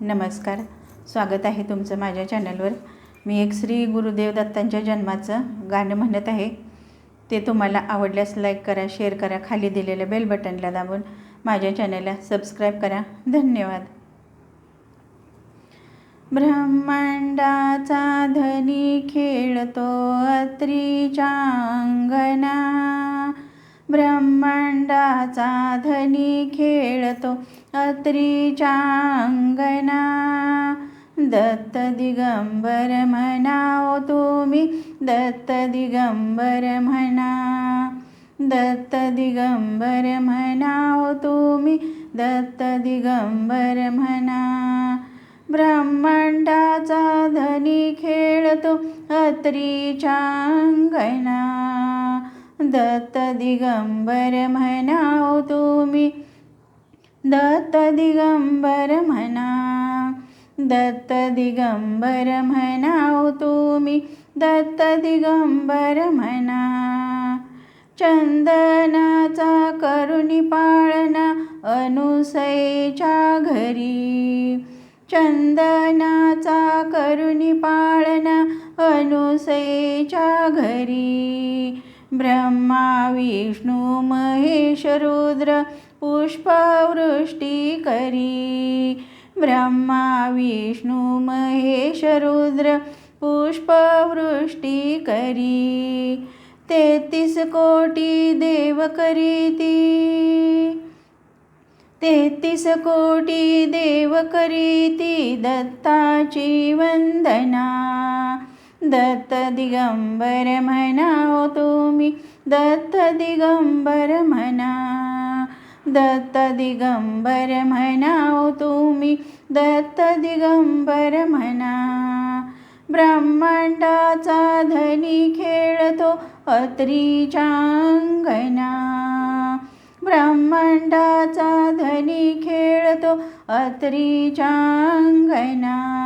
नमस्कार. स्वागत आहे तुमचं माझ्या चॅनलवर. मी एक श्री गुरुदेव दत्तांच्या जन्माचं गाणं म्हणत आहे. ते तुम्हाला आवडल्यास लाईक करा शेअर करा खाली दिलेल्या बेल बटनला दाबून माझ्या चॅनलला सबस्क्राईब करा. धन्यवाद. ब्रह्मांडाचा धनी खेळतो अत्रीच्या अंगणा ब्रह्मांडाचा धनी खेळतो अत्रीच्या अंगणा दत्त दिगंबर म्हणाओ तुम्ही दत्त दिगंबर म्हणा. दत्त दिगंबर म्हणाओ तुम्ही दत्त दिगंबर म्हणा. ब्रह्मांडाचा धनी खेळतो अत्रीच्या अंगणा दत्त दिगंबर म्हणाओ तुम्ही. दत्त दिगंबर म्हणा दत्त दिगंबर म्हणाओ तुम्ही. दत्त दिगंबर म्हणा चंदनाचा करुणी पाळणा अनुसयेच्या घरी. चंदनाचा करुणी पाळणा अनुसयेच्या घरी. ब्रह्मा विष्णू महेश रुद्र पुष्पवृष्टी करी। ब्रह्मा विष्णू महेश रुद्र पुष्पवृष्टी करी। तेहतीस कोटी देव करीती। तेहतीस कोटी देव करीती दत्ताची वंदना। दत्त दिगंबर म्हणाओ तुम्ही दत्त दिगंबर म्हणा दत्त दिगंबर म्हणाओ तुम्ही दत्त दिगंबर म्हणा ब्रह्मांडाचा धनी खेळतो अत्रीच्या अंगणा ब्रह्मांडाचा धनी खेळतो अत्रीच्या अंगणा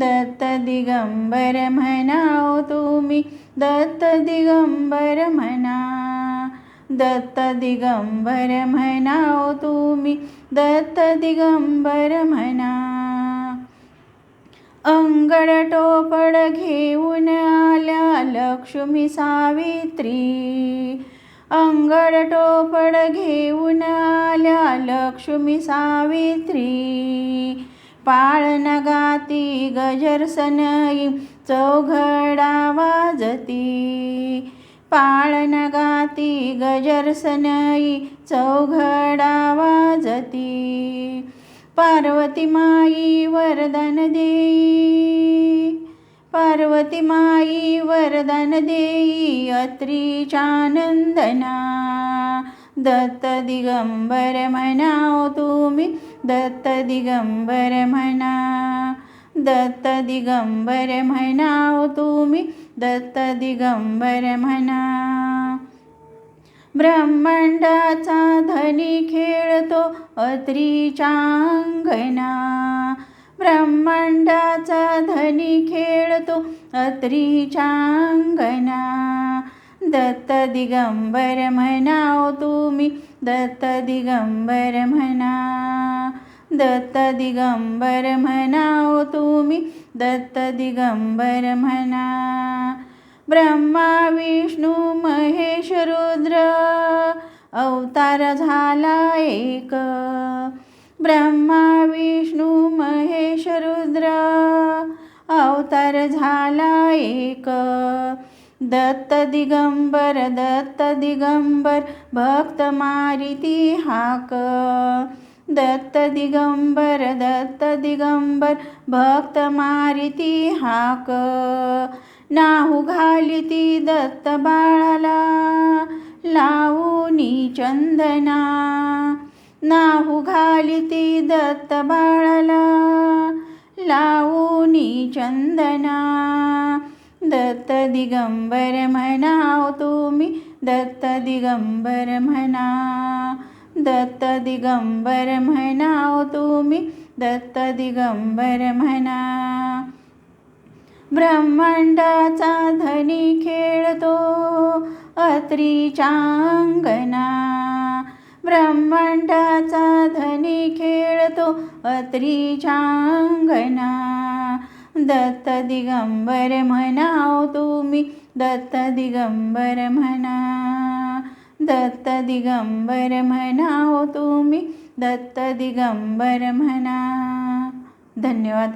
दत्त दिगंबर म्हणाओ तुम्ही. दत्त दिगंबर म्हणा. दत्त दिगंबर म्हणाओ तुम्ही. दत्त दिगंबर म्हणा. अंगड टोपड घेऊन आल्या लक्ष्मी सावित्री. अंगड टोपड घेऊन आल्या लक्ष्मी सावित्री. पाळन गाती गजरसनई चौघडा वाजती. पाळन गाती गजरसनई चौघडा वाजती. पार्वती माई वरदान देई. पार्वती माई वरदान देई अत्रीच्या नंदना. दत्त दिगंबर म्हणाओ तुम्ही दत्त दिगंबर म्हणा दत्त दिगंबर म्हणाओ तुम्ही दत्त दिगंबर म्हणा ब्रह्मांडाचा धनी खेळतो अत्रीच्या अंगणा ब्रह्मांडाचा धनी खेळतो अत्रीच्या अंगणा दत्त दिगंबर म्हणाओ तुम्ही. दत्त दिगंबर म्हणा दत्त दिगंबर म्हणाओ तुम्ही. दत्त दिगंबर म्हणा ब्रह्मा विष्णू महेश रुद्र अवतार झाला एक. ब्रह्मा विष्णू महेश रुद्र अवतार झाला एक. दत्त दिगंबर दत्त दिगंबर भक्त मारिती हाक. दत्त दिगंबर दत्त दिगंबर भक्त मारिती हाक. नाहू घालिती दत्त बाळाला लावूनी चंदना. नाहू घालिती दत्त बाळाला लावूनी चंदना. दत्त दिगंबर म्हणाओ तुम्ही दत्त दिगंबर म्हणा दत्त दिगंबर म्हणाव तुम्ही दत्त दिगंबर म्हणा ब्रह्मांडाचा धनी खेळतो अत्रीच्या अंगणा ब्रह्मांडाचा धनी खेळतो अत्रीच्या अंगणा दत्त दिगंबर म्हणाव तुम्ही दत्त दिगंबर म्हणा दत्त दिगंबर म्हणाव तुम्ही दत्त दिगंबर म्हणा धन्यवाद